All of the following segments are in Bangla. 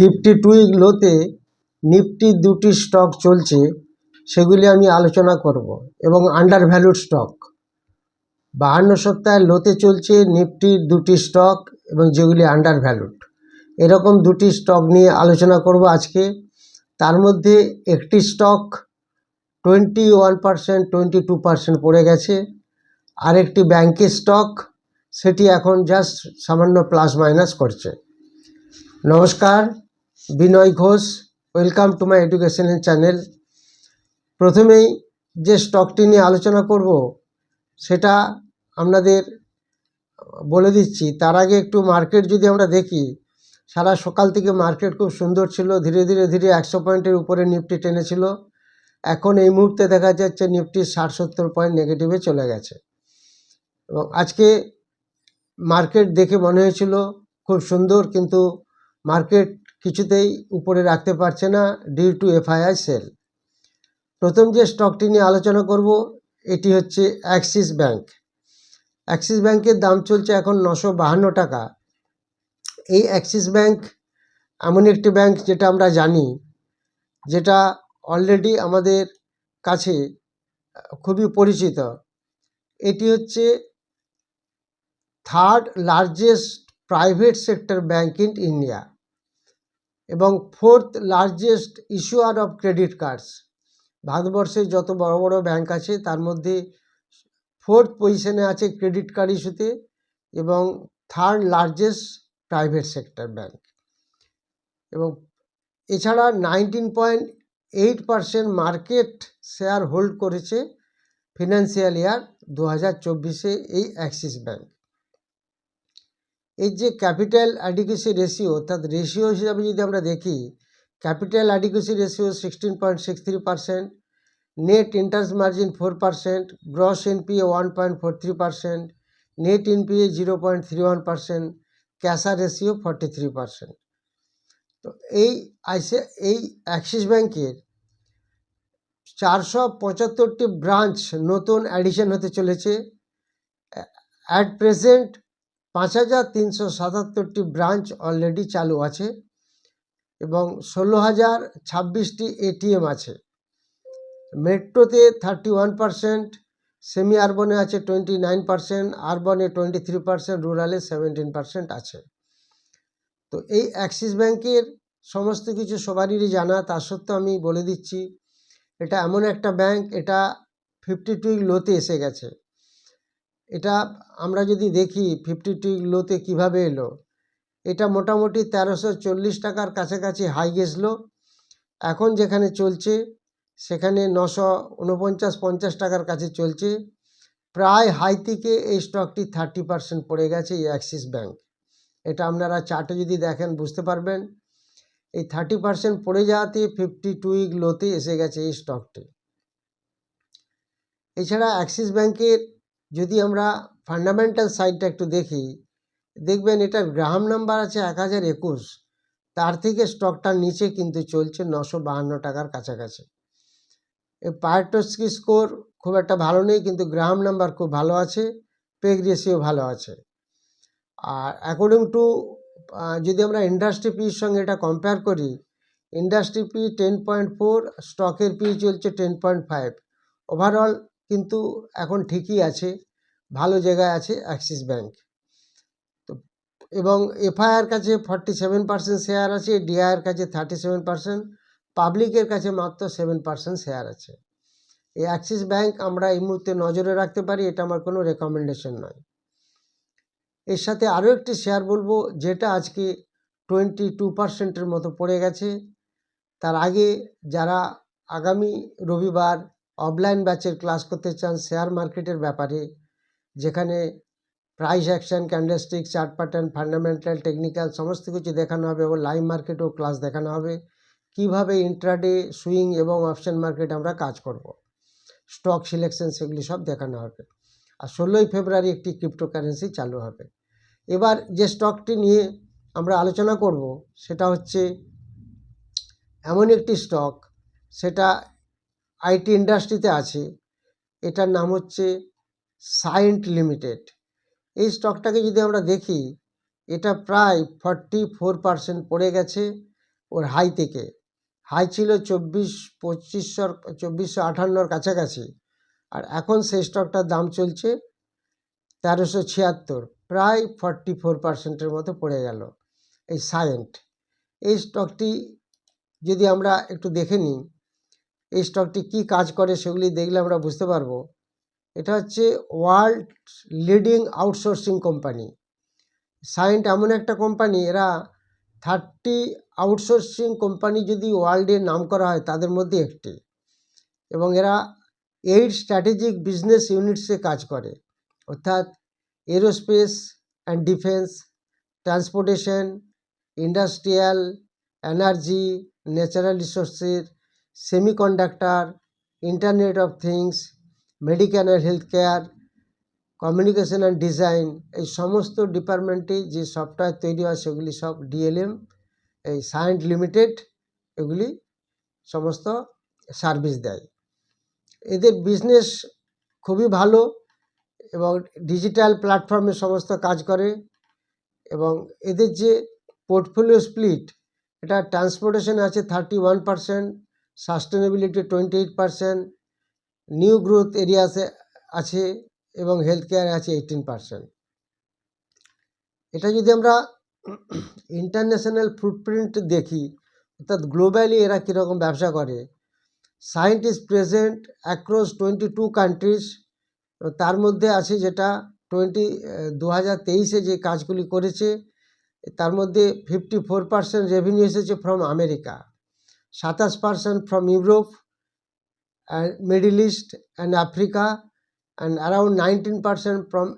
ফিফটি টু লোতে নিফটি দুটি স্টক চলছে, সেগুলি আমি আলোচনা করব এবং আন্ডার ভ্যালুড স্টক। বাহান্ন সপ্তাহে লোতে চলছে নিফটির দুটি স্টক এবং যেগুলি আন্ডার ভ্যালুড এরকম দুটি স্টক নিয়ে আলোচনা করব আজকে। তার মধ্যে একটি stock twenty one percent, twenty two percent পড়ে গেছে। আরেকটি ব্যাংকের স্টক, সেটি এখন জাস্ট সামান্য প্লাস মাইনাস করছে। নমস্কার। Binoy Ghosh welcome to my educational channel প্রথমেই যে স্টকটি নিয়ে আলোচনা করব, সেটা আপনাদের বলে দিচ্ছি। তার আগে একটু মার্কেট যদি আমরা দেখি, সারা সকাল থেকে মার্কেট খুব সুন্দর ছিল, ধীরে ধীরে ধীরে একশো পয়েন্টের উপরে নিফটি টেনেছিল। এখন এই মুহূর্তে দেখা যাচ্ছে নিফটি ষাট সত্তর পয়েন্ট নেগেটিভে চলে গেছে। এবং আজকে মার্কেট দেখে মনে হয়েছিল, খুব সুন্দর, কিন্তু মার্কেট কিছুতেই উপরে রাখতে পারছে না ডিউ টু এফআইআই সেল প্রথম যে স্টকটি নিয়ে আলোচনা করব, এটি হচ্ছে অ্যাক্সিস ব্যাংক অ্যাক্সিস ব্যাংকের দাম চলছে এখন নশো বাহান্ন টাকা। এই অ্যাক্সিস ব্যাংক এমন একটি ব্যাংক যেটা আমরা জানি, যেটা অলরেডি আমাদের কাছে খুবই পরিচিত। এটি হচ্ছে third largest private sector bank in India এবং fourth largest issuer of credit cards ভারতবর্ষের যত বড় বড় ব্যাংক আছে, তার মধ্যে ফোর্থ পজিশনে আছে ক্রেডিট কার্ড ইস্যুতে এবং third largest private sector bank এবং এছাড়া nineteen point eight percent market share hold করেছে ফিনান্সিয়াল ইয়ার দু হাজার চব্বিশে এই অ্যাক্সিস ব্যাংক এই যে ক্যাপিটাল অ্যাডিকুসি রেশিও অর্থাৎ রেশিও হিসাবে যদি আমরা দেখি capital অ্যাডিকুসি ratio sixteen point six three percent net interest margin four percent gross NPA one point four three percent net NPA zero point three one percent ক্যাশা ratio forty three percent তো এই আইসে, এই অ্যাক্সিস ব্যাংকের চারশো পঁচাত্তরটি ব্রাঞ্চ নতুন অ্যাডিশন হতে চলেছে। অ্যাট প্রেজেন্ট পাঁচ হাজার তিনশো সাতাত্তরটি ব্রাঞ্চ অলরেডি চালু আছে এবং ষোলো হাজার ছাব্বিশটি এটিএম আছে। মেট্রোতে থার্টি ওয়ান পারসেন্ট সেমি আরবনে আছে টোয়েন্টি নাইন পারসেন্ট আরবনে টোয়েন্টি থ্রি পারসেন্ট রুরালে সেভেন্টিন পারসেন্ট আছে। তো এই অ্যাক্সিস ব্যাংকের সমস্ত কিছু সবারই জানা, তা সত্ত্বেও আমি বলে দিচ্ছি, এটা এমন একটা ব্যাংক এটা ফিফটি টু লোতে এসে গেছে। এটা আমরা যদি দেখি ফিফটি টু লোতে কীভাবে এলো? এটা মোটামুটি তেরোশো চল্লিশ টাকার কাছাকাছি হাই গেছিল। এখন যেখানে চলছে, সেখানে নশো উনপঞ্চাশ পঞ্চাশ টাকার কাছে চলছে। প্রায় হাই থেকে এই স্টকটি থার্টি পার্সেন্ট পড়ে গেছে এই অ্যাক্সিস ব্যাঙ্ক এটা আপনারা চার্টে যদি দেখেন, বুঝতে পারবেন। এই থার্টি পার্সেন্ট পড়ে যাওয়াতে ফিফটি টু উইক লোতে এসে গেছে এই স্টকটি এছাড়া অ্যাক্সিস ব্যাংকের যদি আমরা ফান্ডামেন্টাল সাইডটা একটু দেখি, দেখবেন এটার গ্রাহাম নাম্বার আছে এক হাজার একুশ। তার থেকে স্টকটার নিচে কিন্তু চলছে নশো বাহান্ন টাকার কাছাকাছি। এই স্কোর খুব একটা ভালো নেই, কিন্তু গ্রাহাম নাম্বার খুব ভালো আছে পেগ রেশিও ভালো আছে। আর অ্যাকর্ডিং টু যদি আমরা ইন্ডাস্ট্রি পির সঙ্গে এটা কম্পেয়ার করি industry PE ten point four স্টকের পি চলছে টেন পয়েন্ট ফাইভ ওভারঅল কিন্তু এখন ঠিকই আছে, ভালো জায়গায় আছে অ্যাক্সিস ব্যাংক তো, এবং এফআইআর কাছে ফর্টি সেভেন পার্সেন্ট শেয়ার আছে ডিআইয়ের কাছে থার্টি সেভেন পার্সেন্ট পাবলিকের কাছে মাত্র সেভেন পার্সেন্ট শেয়ার আছে। এই অ্যাক্সিস ব্যাংক আমরা এই মুহূর্তে নজরে রাখতে পারি, এটা আমার কোনো রেকমেন্ডেশন নয়। এর সাথে আরও একটি শেয়ার বলব, যেটা আজকে টোয়েন্টি টু পার্সেন্টের মতো পড়ে গেছে। তার আগে যারা আগামী রবিবার অফলাইন ব্যাচের ক্লাস করতে চান শেয়ার মার্কেটের ব্যাপারে, যেখানে price action, candlestick, chart pattern, fundamental, technical সমস্ত কিছু দেখানো হবে এবং লাইভ মার্কেটেও ক্লাস দেখানো হবে। কীভাবে ইন্ট্রাডে সুইং এবং অপশন মার্কেট আমরা কাজ করব? স্টক সিলেকশন সেগুলি সব দেখানো হবে। আর ষোলোই ফেব্রুয়ারি একটি ক্রিপ্টোকারেন্সি চালু হবে। এবার যে স্টকটি নিয়ে আমরা আলোচনা করব, সেটা হচ্ছে এমন একটি স্টক সেটা আইটি ইন্ডাস্ট্রিতে আছে। এটার নাম হচ্ছে সায়েন্ট লিমিটেড। এই স্টকটাকে যদি আমরা দেখি, এটা প্রায় ফর্টি ফোর পার্সেন্ট পড়ে গেছে ওর হাই থেকে। হাই ছিল চব্বিশ পঁচিশশো চব্বিশশো আঠান্নর কাছাকাছি। আর এখন সেই স্টকটার দাম চলছে তেরোশো ছিয়াত্তর, প্রায় ফর্টি ফোর পার্সেন্টের মতো পড়ে গেল এই সায়েন্ট। এই স্টকটি যদি আমরা একটু দেখে নিই এই স্টকটি কী কাজ করে সেগুলি দেখলে আমরা বুঝতে পারব। এটা হচ্ছে world leading outsourcing company. Cyient এমন একটা কোম্পানি, এরা থার্টি আউটসোর্সিং কোম্পানি যদি ওয়ার্ল্ডে নাম করা হয় তাদের মধ্যে একটি। এবং এরা এইট স্ট্র্যাটেজিক বিজনেস ইউনিটসে কাজ করে। অর্থাৎ aerospace and defence transportation industrial energy natural রিসোর্সের semiconductor internet of things medical and health care communication and design এই সমস্ত ডিপার্টমেন্টে যে সফটওয়্যার তৈরি হয় সেগুলি সব ডিএলএম এই সায়েন্ট লিমিটেড এগুলি সমস্ত সার্ভিস দেয়। এদের বিজনেস খুবই ভালো এবং ডিজিটাল প্ল্যাটফর্মে সমস্ত কাজ করে এবং এদের যে পোর্টফোলিও স্প্লিট এটা ট্রান্সপোর্টেশন আছে thirty one percent sustainability twenty eight percent new growth এরিয়াসে আছে এবং হেলথ কেয়ারে আছে এইটিন পার্সেন্ট এটা যদি আমরা ইন্টারন্যাশনাল ফুটপ্রিন্ট দেখি, অর্থাৎ গ্লোবালি এরা কীরকম ব্যবসা করে Cyient is present across twenty two countries তার মধ্যে আছে যেটা টোয়েন্টি দু হাজার তেইশে যে কাজগুলি করেছে, তার মধ্যে ফিফটি ফোর পার্সেন্ট রেভিনিউ এসেছে ফ্রম আমেরিকা সাতাশ percent from Europe and middle east and Africa and around nineteen percent from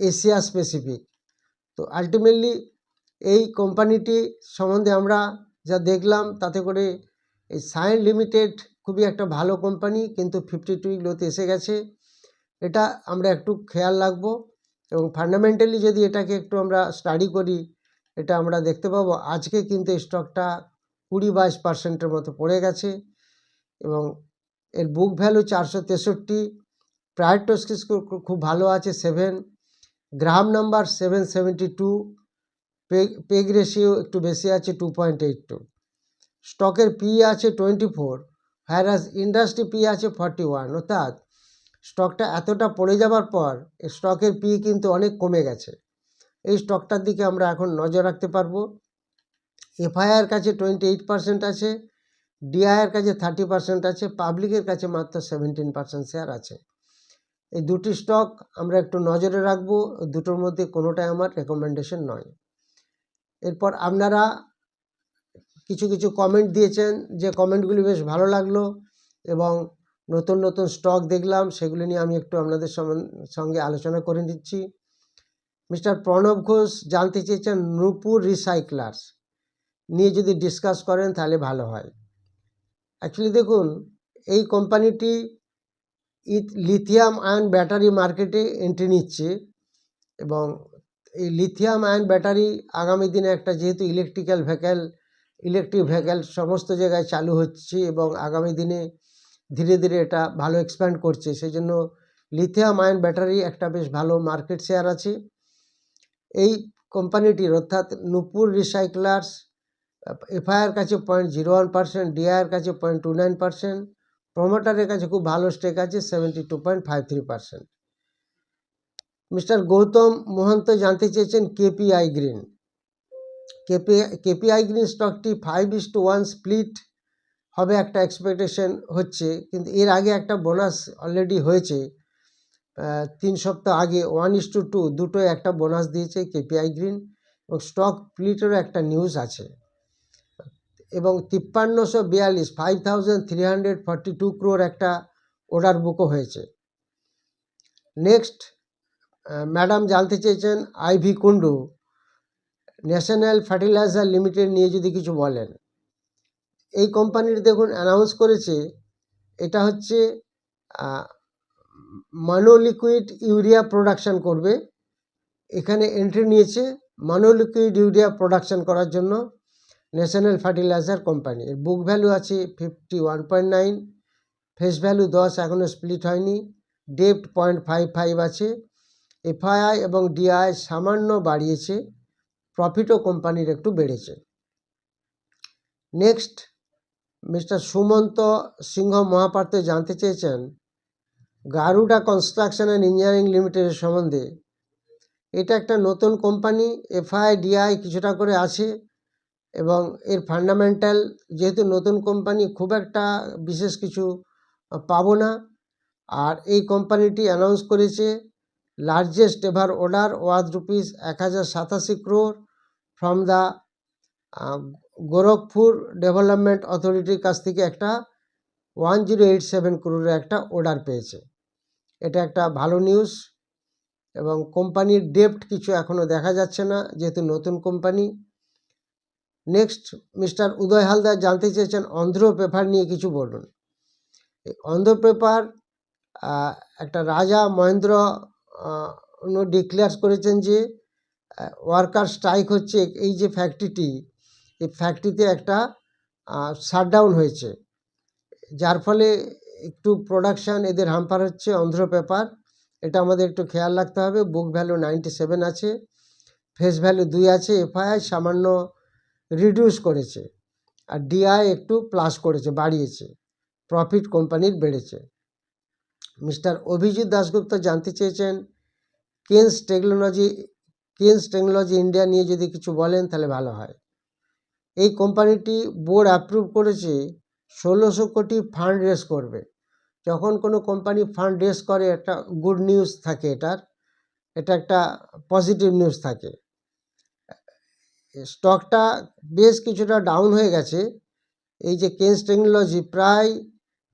Asia specific তো আলটিমেটলি এই কোম্পানিটি সম্বন্ধে আমরা যা দেখলাম তাতে করে এই সায়েন্স লিমিটেড খুবই একটা ভালো কোম্পানি কিন্তু ফিফটি টু গ্লোতে এসে গেছে। এটা আমরা একটু খেয়াল রাখব এবং ফান্ডামেন্টালি যদি এটাকে একটু আমরা স্টাডি করি, এটা আমরা দেখতে পাবো। আজকে কিন্তু স্টকটা কুড়ি বাইশ পার্সেন্টের মতো পড়ে গেছে এবং এর বুক ভ্যালু চারশো তেষট্টি প্রাইড টু খুব ভালো আছে seven gram number seven seventy two PEG ratio একটু বেশি আছে টু পয়েন্ট এইট টু স্টকের পি আছে twenty four harass industry PE আছে ফর্টি ওয়ান অর্থাৎ স্টকটা এতটা পড়ে যাবার পর স্টকের পি কিন্তু অনেক কমে গেছে। এই স্টকটার দিকে আমরা এখন নজর রাখতে পারব। এফআইআর কাছে টোয়েন্টি এইট পার্সেন্ট আছে ডিআইয়ের কাছে থার্টি পার্সেন্ট আছে, পাবলিকের কাছে মাত্র সেভেন্টিন পার্সেন্ট শেয়ার আছে। এই দুটি স্টক আমরা একটু নজরে রাখব, দুটোর মধ্যে কোনোটাই আমার রেকমেন্ডেশন নয়। এরপর আপনারা কিছু কিছু কমেন্ট দিয়েছেন, যে কমেন্টগুলি বেশ ভালো লাগল এবং নতুন নতুন স্টক দেখলাম, সেগুলি নিয়ে আমি একটু আপনাদের সঙ্গে আলোচনা করে দিচ্ছি মিস্টার প্রণব ঘোষ, জানতে চেয়েছেন নূপুর রিসাইক্লার্স নিয়ে যদি ডিসকাস করেন তাহলে ভালো হয়। অ্যাকচুয়ালি দেখুন, এই কোম্পানিটি লিথিয়াম আয়ন ব্যাটারি মার্কেটে এন্ট্রি নিচ্ছে এবং এই লিথিয়াম আয়ন ব্যাটারি আগামী দিনে একটা যেহেতু ইলেকট্রিক্যাল ভেহিক্যাল ইলেকট্রিক ভেহিক্যাল সমস্ত জায়গায় চালু হচ্ছে এবং আগামী দিনে ধীরে ধীরে এটা ভালো এক্সপ্যান্ড করছে। সেই জন্য লিথিয়াম আয়ন ব্যাটারি একটা বেশ ভালো মার্কেট শেয়ার আছে। এই কোম্পানিটির অর্থাৎ নূপুর রিসাইক্লার্স এফআইআর কাছে পয়েন্ট জিরো ওয়ান পার্সেন্ট ডিআইয়ের কাছে পয়েন্ট টু নাইন পার্সেন্ট প্রমোটারের কাছে খুব ভালো স্টেক আছে seventy two point five three percent mister Gautam Mohanta জানতে চেয়েছেন KPI green KP KPI green স্টকটি five is to one split হবে একটা এক্সপেকটেশন হচ্ছে, কিন্তু এর আগে একটা বোনাস অলরেডি হয়েছে তিন সপ্তাহ আগে ওয়ান ইস টু টু দুটোই একটা বোনাস দিয়েছে কেপিআই গ্রিন এবং স্টক স্প্লিটেরও একটা নিউজ আছে। এবং তিপ্পান্নশো বিয়াল্লিশ five thousand three hundred forty two crore একটা অর্ডার বুকও হয়েছে। নেক্সট ম্যাডাম জানতে চেয়েছেন Ivy Kundu national fertilizer limited নিয়ে যদি কিছু বলেন। এই কোম্পানির দেখুন অ্যানাউন্স করেছে, এটা হচ্ছে মানোলিকুইড ইউরিয়া প্রোডাকশান করবে। এখানে এন্ট্রি নিয়েছে মানোলিকুইড ইউরিয়া প্রোডাকশান করার জন্য। National fertiliser company. এর বুক ভ্যালু আছে fifty one point nine face value দশ এখনও স্প্লিট হয়নি। ডেপ্ট পয়েন্ট ফাইভ ফাইভ আছে। এফআইআই এবং ডিআই সামান্য বাড়িয়েছে। প্রফিটও কোম্পানির একটু বেড়েছে। নেক্সট মিস্টার সুমন্ত সিংহ মহাপাত্র জানতে চেয়েছেন, গারুডা কনস্ট্রাকশন অ্যান্ড ইঞ্জিনিয়ারিং লিমিটেডের সম্বন্ধে। এটা একটা নতুন কোম্পানি এফআই ডিআই কিছুটা করে আছে। এবং এর ফান্ডামেন্টাল যেহেতু নতুন কোম্পানি খুব একটা বিশেষ কিছু পাবো না। আর এই কোম্পানিটি অ্যানাউন্স করেছে largest ever order worth rupees এক হাজার সাতাশি crore from the Gorakhpur development অথরিটির কাছ থেকে একটা ওয়ান জিরো এইট সেভেন ক্রোরের একটা অর্ডার পেয়েছে। এটা একটা ভালো নিউজ এবং কোম্পানির ডেপ্ট কিছু এখনও দেখা যাচ্ছে না, যেহেতু নতুন company next mister Uday Haldar জানতে চেয়েছেন অন্ধ্র পেপার নিয়ে কিছু বলুন। অন্ধ্র পেপার একটা রাজা মহেন্দ্র ডিক্লেয়ার করেছেন যে ওয়ার্কার স্ট্রাইক হচ্ছে এই যে ফ্যাক্টরিটি এই ফ্যাক্টরিতে একটা শাটডাউন হয়েছে। যার ফলে একটু প্রোডাকশান এদের হাম্পার হচ্ছে অন্ধ্র পেপার এটা আমাদের একটু খেয়াল রাখতে হবে। বুক ভ্যালু নাইনটি সেভেন আছে ফেস ভ্যালু দুই আছে এফআইআই সামান্য রিডিউস করেছে। আর ডিআই একটু প্লাস করেছে, বাড়িয়েছে। প্রফিট কোম্পানির বেড়েছে। মিস্টার অভিজিৎ দাশগুপ্ত জানতে চেয়েছেন Kaynes technology Kaynes technology India নিয়ে যদি কিছু বলেন তাহলে ভালো হয়। এই কোম্পানিটি বোর্ড অ্যাপ্রুভ করেছে, ষোলোশো কোটি ফান্ড রেস করবে। যখন কোনো কোম্পানি ফান্ড রেস করে, একটা গুড নিউজ থাকে এটার। এটা একটা পজিটিভ নিউজ থাকে। স্টকটা বেশ কিছুটা ডাউন হয়ে গেছে। এই যে কেন্স টেকনোলজি প্রায়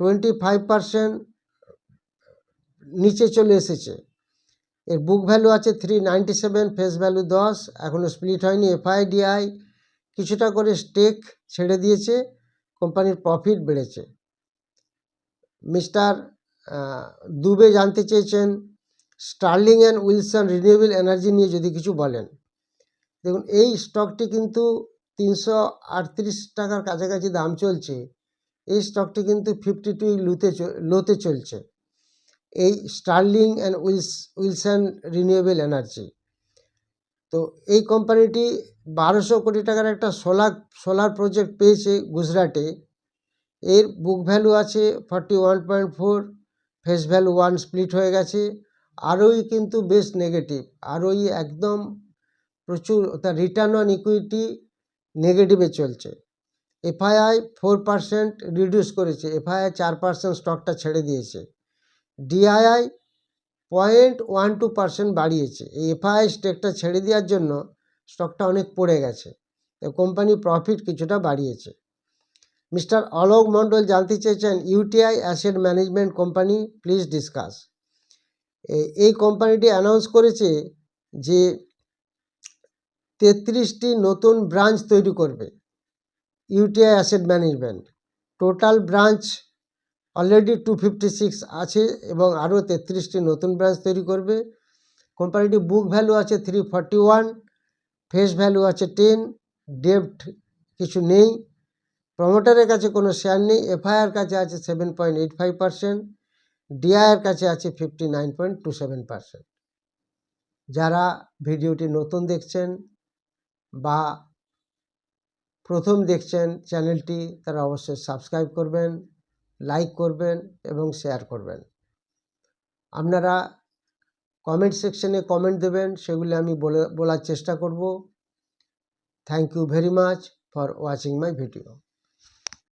টোয়েন্টি ফাইভ পারসেন্ট নিচে চলে এসেছে। এর বুক ভ্যালু আছে three ninety seven, face value দশ, এখনও স্প্লিট হয়নি, এফআইডিআই কিছুটা করে স্টেক ছেড়ে দিয়েছে, কোম্পানির প্রফিট বেড়েছে। মিস্টার দুবে জানতে চেয়েছেন, Sterling and Wilson renewable energy নিয়ে যদি কিছু বলেন। দেখুন, এই স্টকটি কিন্তু তিনশো আটত্রিশ টাকার কাছাকাছি দাম চলছে। এই স্টকটি কিন্তু ফিফটি টু লুতে লোতে চলছে। এই Sterling and Wills Wilson renewable energy তো এই কোম্পানিটি বারোশো কোটি টাকার একটা সোলার সোলার প্রজেক্ট পেয়েছে গুজরাটে। এর বুক ভ্যালু আছে forty one point four face value one split হয়ে গেছে। আরওই কিন্তু বেশ নেগেটিভ আরওই একদম প্রচুর, তার রিটার্ন অন ইকুইটি নেগেটিভে চলছে। এফআইআই ফোর পার্সেন্ট রিডিউস করেছে। এফআইআই চার পার্সেন্ট স্টকটা ছেড়ে দিয়েছে। DII point one two percent বাড়িয়েছে। এই এফআইআই স্টেকটা ছেড়ে দেওয়ার জন্য স্টকটা অনেক পড়ে গেছে। তো কোম্পানি প্রফিট কিছুটা বাড়িয়েছে। মিস্টার অলোক মণ্ডল জানতে চেয়েছেন UTI asset management company please discuss এই কোম্পানিটি অ্যানাউন্স করেছে যে তেত্রিশটি নতুন ব্রাঞ্চ তৈরি করবে। UTI asset management. Total branch already two fifty six আছে এবং আরও তেত্রিশটি নতুন ব্রাঞ্চ তৈরি করবে। কোম্পানিটি বুক ভ্যালু আছে three forty one, face value আছে টেন, ডেপ্ট কিছু নেই। প্রমোটারের কাছে কোনো শেয়ার নেই, এফআইআর কাছে আছে seven point eight five percent ডিআইয়ের কাছে আছে fifty nine point two seven percent. যারা ভিডিওটি নতুন দেখছেন বা প্রথম দেখছেন চ্যানেলটি, তারা অবশ্যই সাবস্ক্রাইব করবেন, লাইক করবেন এবং শেয়ার করবেন। আপনারা কমেন্ট সেকশনে কমেন্ট দেবেন, সেগুলি আমি বলে, বলার চেষ্টা করব। Thank you very much for watching my video